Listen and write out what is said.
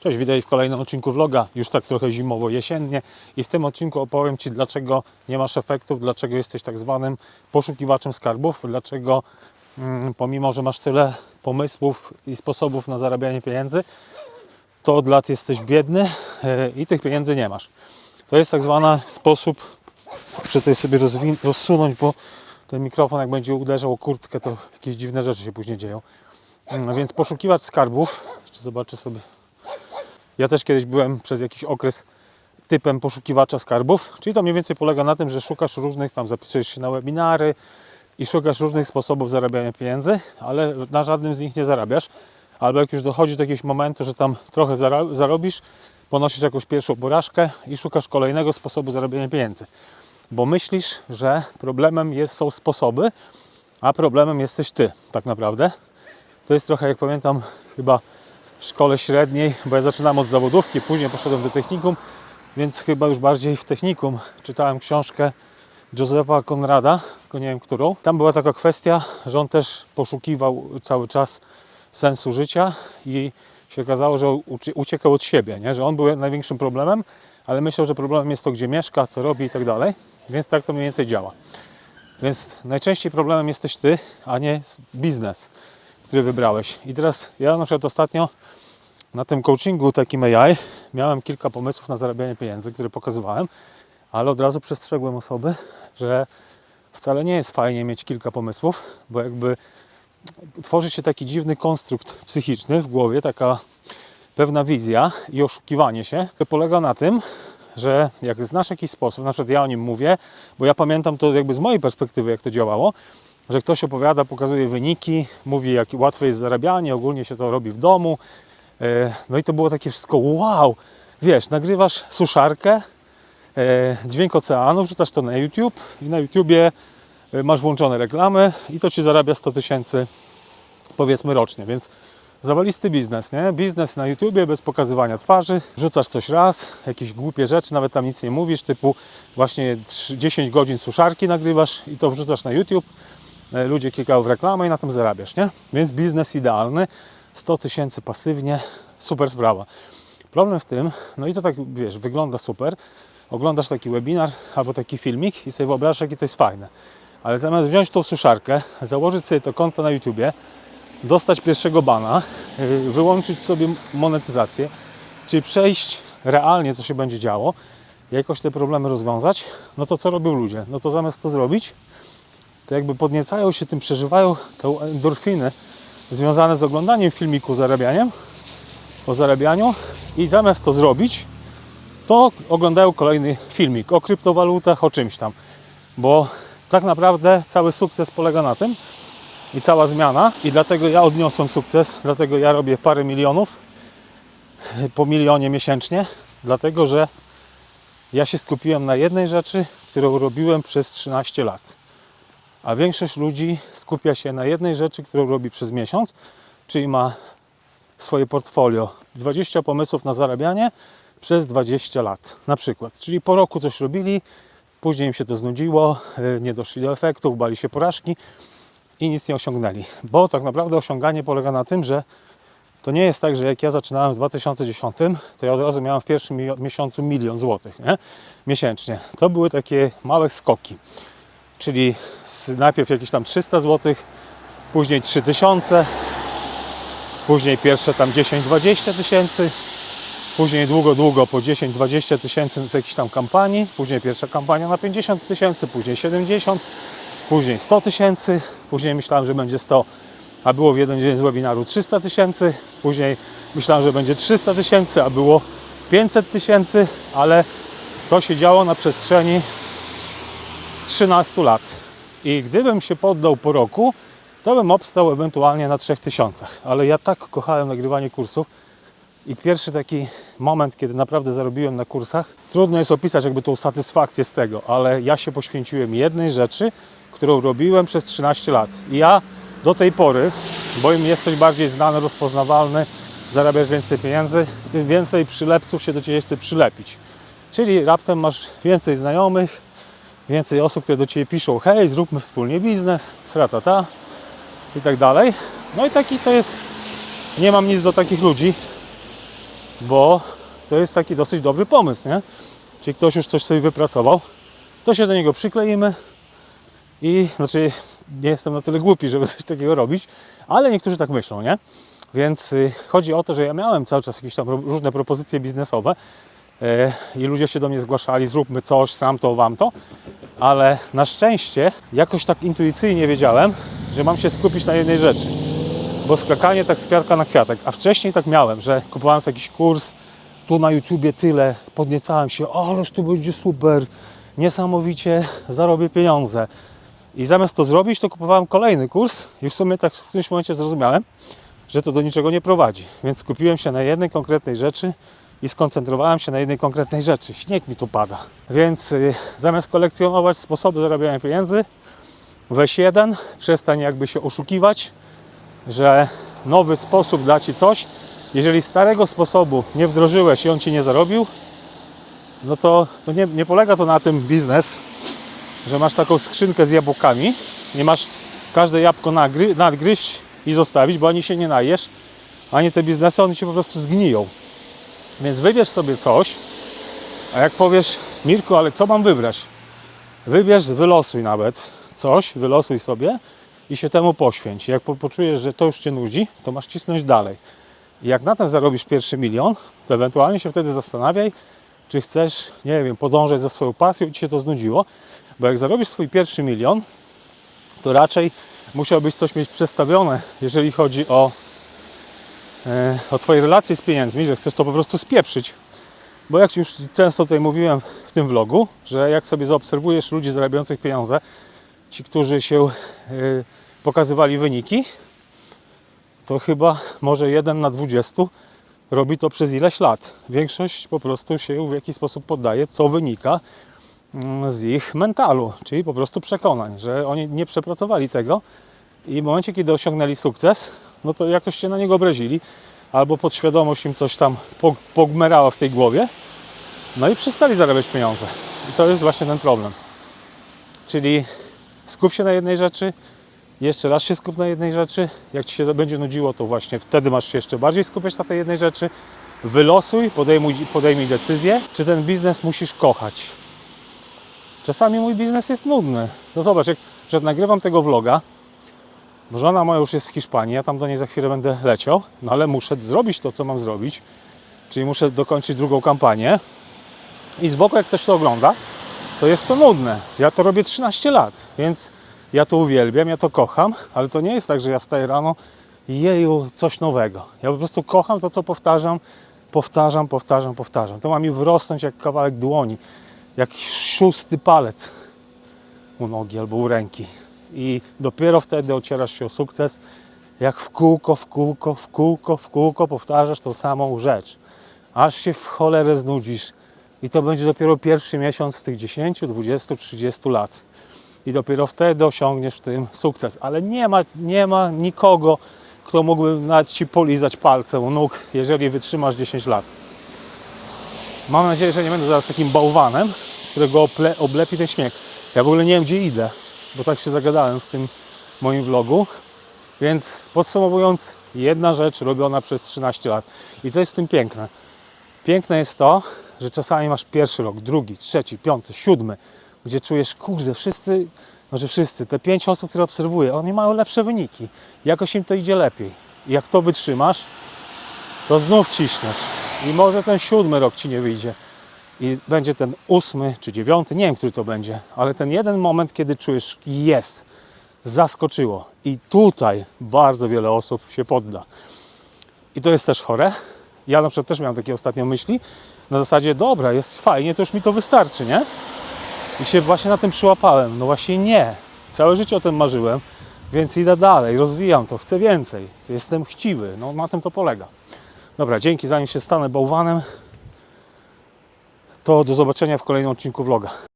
Cześć, witaj w kolejnym odcinku vloga, już tak trochę zimowo-jesiennie i w tym odcinku opowiem Ci, dlaczego nie masz efektów, dlaczego jesteś tak zwanym poszukiwaczem skarbów, dlaczego mm, pomimo, że masz tyle pomysłów i sposobów na zarabianie pieniędzy, to od lat jesteś biedny e, i tych pieniędzy nie masz. To jest tak zwany sposób, muszę tutaj sobie rozsunąć, bo ten mikrofon jak będzie uderzał o kurtkę, to jakieś dziwne rzeczy się później dzieją. No więc poszukiwać skarbów, zobaczę sobie ja też kiedyś byłem przez jakiś okres typem poszukiwacza skarbów, czyli to mniej więcej polega na tym, że szukasz różnych, tam zapisujesz się na webinary i szukasz różnych sposobów zarabiania pieniędzy, ale na żadnym z nich nie zarabiasz. Albo jak już dochodzi do jakiegoś momentu, że tam trochę zarobisz, ponosisz jakąś pierwszą porażkę i szukasz kolejnego sposobu zarabiania pieniędzy. Bo myślisz, że problemem jest, są sposoby, a problemem jesteś ty, tak naprawdę. To jest trochę, jak pamiętam, chyba w szkole średniej, bo ja zaczynałem od zawodówki, później poszedłem do technikum, więc chyba już bardziej w technikum czytałem książkę Józefa Konrada, tylko nie wiem którą. Tam była taka kwestia, że on też poszukiwał cały czas sensu życia i się okazało, że uci- uciekał od siebie, nie? że on był największym problemem, ale myślał, że problemem jest to, gdzie mieszka, co robi i tak dalej, więc tak to mniej więcej działa. Więc najczęściej problemem jesteś ty, a nie biznes, który wybrałeś. I teraz ja na przykład ostatnio na tym coachingu takim AI miałem kilka pomysłów na zarabianie pieniędzy, które pokazywałem, ale od razu przestrzegłem osoby, że wcale nie jest fajnie mieć kilka pomysłów, bo jakby tworzy się taki dziwny konstrukt psychiczny w głowie, taka pewna wizja i oszukiwanie się, to polega na tym, że jak znasz jakiś sposób, na przykład ja o nim mówię, bo ja pamiętam to jakby z mojej perspektywy, jak to działało, że ktoś opowiada, pokazuje wyniki, mówi, jak łatwe jest zarabianie, ogólnie się to robi w domu. E, No i to było takie wszystko, wow, wiesz, nagrywasz suszarkę, e, dźwięk oceanu, wrzucasz to na YouTube i na YouTubie e, masz włączone reklamy i to Ci zarabia 100 tysięcy powiedzmy rocznie, więc zawalisty biznes, nie? Biznes na YouTubie bez pokazywania twarzy, wrzucasz coś raz, jakieś głupie rzeczy, nawet tam nic nie mówisz, typu właśnie 3 10 godzin suszarki nagrywasz i to wrzucasz na YouTube, ludzie klikają w reklamę i na tym zarabiasz, nie? Więc biznes idealny, 100 tysięcy pasywnie, super sprawa. Problem w tym, no i to tak, wiesz, wygląda super, oglądasz taki webinar albo taki filmik i sobie wyobrażasz, jakie to jest fajne. Ale zamiast wziąć tą suszarkę, założyć sobie to konto na YouTubie, dostać pierwszego bana, yy, wyłączyć sobie monetyzację, czyli przejść realnie, co się będzie działo, jakoś te problemy rozwiązać, no to co robią ludzie? No to zamiast to zrobić, to jakby podniecają się tym, przeżywają te endorfiny związane z oglądaniem filmiku zarabianiem, o zarabianiu i zamiast to zrobić, to oglądają kolejny filmik o kryptowalutach, o czymś tam. Bo tak naprawdę cały sukces polega na tym i cała zmiana i dlatego ja odniosłem sukces, dlatego ja robię parę milionów po milionie miesięcznie, dlatego że ja się skupiłem na jednej rzeczy, którą robiłem przez 13 lat. A większość ludzi skupia się na jednej rzeczy, którą robi przez miesiąc, czyli ma swoje portfolio. 20 pomysłów na zarabianie przez 20 lat na przykład. Czyli po roku coś robili, później im się to znudziło, yy, nie doszli do efektów, bali się porażki i nic nie osiągnęli. Bo tak naprawdę osiąganie polega na tym, że to nie jest tak, że jak ja zaczynałem w 2010, to ja od razu miałem w pierwszym mi- miesiącu milion złotych nie? miesięcznie. To były takie małe skoki czyli najpierw jakieś tam 300 zł, później 3000, później pierwsze tam 10-20 tysięcy, później długo, długo po 10-20 tysięcy z jakiejś tam kampanii, później pierwsza kampania na 50 tysięcy, później 70, później 100 tysięcy, później myślałem, że będzie 100, a było w jeden dzień z webinaru 300 tysięcy, później myślałem, że będzie 300 tysięcy, a było 500 tysięcy, ale to się działo na przestrzeni 13 lat. I gdybym się poddał po roku, to bym obstał ewentualnie na 3000. Ale ja tak kochałem nagrywanie kursów i pierwszy taki moment, kiedy naprawdę zarobiłem na kursach, trudno jest opisać jakby tą satysfakcję z tego, ale ja się poświęciłem jednej rzeczy, którą robiłem przez 13 lat. I ja do tej pory, bo im jesteś bardziej znany, rozpoznawalny, zarabiasz więcej pieniędzy, tym więcej przylepców się do Ciebie chce przylepić. Czyli raptem masz więcej znajomych, więcej osób, które do Ciebie piszą, hej, zróbmy wspólnie biznes, sratata i tak dalej. No i taki to jest, nie mam nic do takich ludzi, bo to jest taki dosyć dobry pomysł, nie? Czyli ktoś już coś sobie wypracował, to się do niego przykleimy i znaczy nie jestem na tyle głupi, żeby coś takiego robić, ale niektórzy tak myślą, nie? Więc y, chodzi o to, że ja miałem cały czas jakieś tam różne propozycje biznesowe i ludzie się do mnie zgłaszali, zróbmy coś, sam to, wam to, ale na szczęście jakoś tak intuicyjnie wiedziałem, że mam się skupić na jednej rzeczy, bo skakanie tak z kwiatka na kwiatek, a wcześniej tak miałem, że kupowałem sobie jakiś kurs, tu na YouTubie tyle, podniecałem się, ależ tu będzie super, niesamowicie zarobię pieniądze. I zamiast to zrobić, to kupowałem kolejny kurs i w sumie tak w którymś momencie zrozumiałem, że to do niczego nie prowadzi. Więc skupiłem się na jednej konkretnej rzeczy i skoncentrowałem się na jednej konkretnej rzeczy. Śnieg mi tu pada. Więc y, zamiast kolekcjonować sposoby zarabiania pieniędzy, weź jeden, przestań jakby się oszukiwać, że nowy sposób da Ci coś. Jeżeli starego sposobu nie wdrożyłeś i on Ci nie zarobił, no to, to nie, nie polega to na tym biznes, że masz taką skrzynkę z jabłkami, nie masz każde jabłko nadgryźć i zostawić, bo ani się nie najesz, ani te biznesy, one się po prostu zgniją. Więc wybierz sobie coś, a jak powiesz, Mirku, ale co mam wybrać? Wybierz, wylosuj nawet coś, wylosuj sobie i się temu poświęć. Jak po- poczujesz, że to już Cię nudzi, to masz cisnąć dalej. I jak na tym zarobisz pierwszy milion, to ewentualnie się wtedy zastanawiaj, czy chcesz, nie wiem, podążać za swoją pasją i Ci się to znudziło. Bo jak zarobisz swój pierwszy milion, to raczej musiałbyś coś mieć przestawione, jeżeli chodzi o, o Twoje relacje z pieniędzmi, że chcesz to po prostu spieprzyć. Bo jak już często tutaj mówiłem w tym vlogu, że jak sobie zaobserwujesz ludzi zarabiających pieniądze, ci, którzy się e, pokazywali wyniki, to chyba może jeden na 20 robi to przez ileś lat. Większość po prostu się w jakiś sposób poddaje, co wynika mm, z ich mentalu, czyli po prostu przekonań, że oni nie przepracowali tego i w momencie, kiedy osiągnęli sukces, no to jakoś się na niego obrazili, albo podświadomość im coś tam pog- pogmerała w tej głowie, no i przestali zarabiać pieniądze. I to jest właśnie ten problem. Czyli skup się na jednej rzeczy, jeszcze raz się skup na jednej rzeczy. Jak ci się będzie nudziło, to właśnie wtedy masz się jeszcze bardziej skupiać na tej jednej rzeczy. Wylosuj, podejmuj, podejmij decyzję, czy ten biznes musisz kochać. Czasami mój biznes jest nudny. No zobacz, jak przed nagrywam tego vloga, bo żona moja już jest w Hiszpanii, ja tam do niej za chwilę będę leciał, no ale muszę zrobić to, co mam zrobić, czyli muszę dokończyć drugą kampanię. I z boku, jak ktoś to ogląda, to jest to nudne. Ja to robię 13 lat, więc ja to uwielbiam, ja to kocham, ale to nie jest tak, że ja wstaję rano i jeju, coś nowego. Ja po prostu kocham to, co powtarzam, powtarzam, powtarzam, powtarzam. To ma mi wrosnąć jak kawałek dłoni, jak szósty palec u nogi albo u ręki. I dopiero wtedy ocierasz się o sukces, jak w kółko, w kółko, w kółko, w kółko powtarzasz tą samą rzecz. Aż się w cholerę znudzisz. I to będzie dopiero pierwszy miesiąc z tych 10, 20, 30 lat. I dopiero wtedy osiągniesz w tym sukces. Ale nie ma, nie ma nikogo, kto mógłby nawet ci polizać palce u nóg, jeżeli wytrzymasz 10 lat. Mam nadzieję, że nie będę zaraz takim bałwanem, którego ople, oblepi ten śmiech. Ja w ogóle nie wiem, gdzie idę, bo tak się zagadałem w tym moim vlogu. Więc podsumowując, jedna rzecz robiona przez 13 lat. I co jest w tym piękne? Piękne jest to, że czasami masz pierwszy rok, drugi, trzeci, piąty, siódmy, gdzie czujesz, kurde, wszyscy, może wszyscy, te pięć osób, które obserwuję, oni mają lepsze wyniki. Jakoś im to idzie lepiej. I jak to wytrzymasz, to znów ciśniesz. I może ten siódmy rok ci nie wyjdzie. I będzie ten ósmy czy dziewiąty, nie wiem, który to będzie, ale ten jeden moment, kiedy czujesz, jest, zaskoczyło. I tutaj bardzo wiele osób się podda. I to jest też chore. Ja na przykład też miałem takie ostatnio myśli, na zasadzie, dobra, jest fajnie, to już mi to wystarczy, nie? I się właśnie na tym przyłapałem. No właśnie nie. Całe życie o tym marzyłem, więc idę dalej, rozwijam to, chcę więcej. Jestem chciwy. No na tym to polega. Dobra, dzięki, zanim się stanę bałwanem, to do zobaczenia w kolejnym odcinku vloga.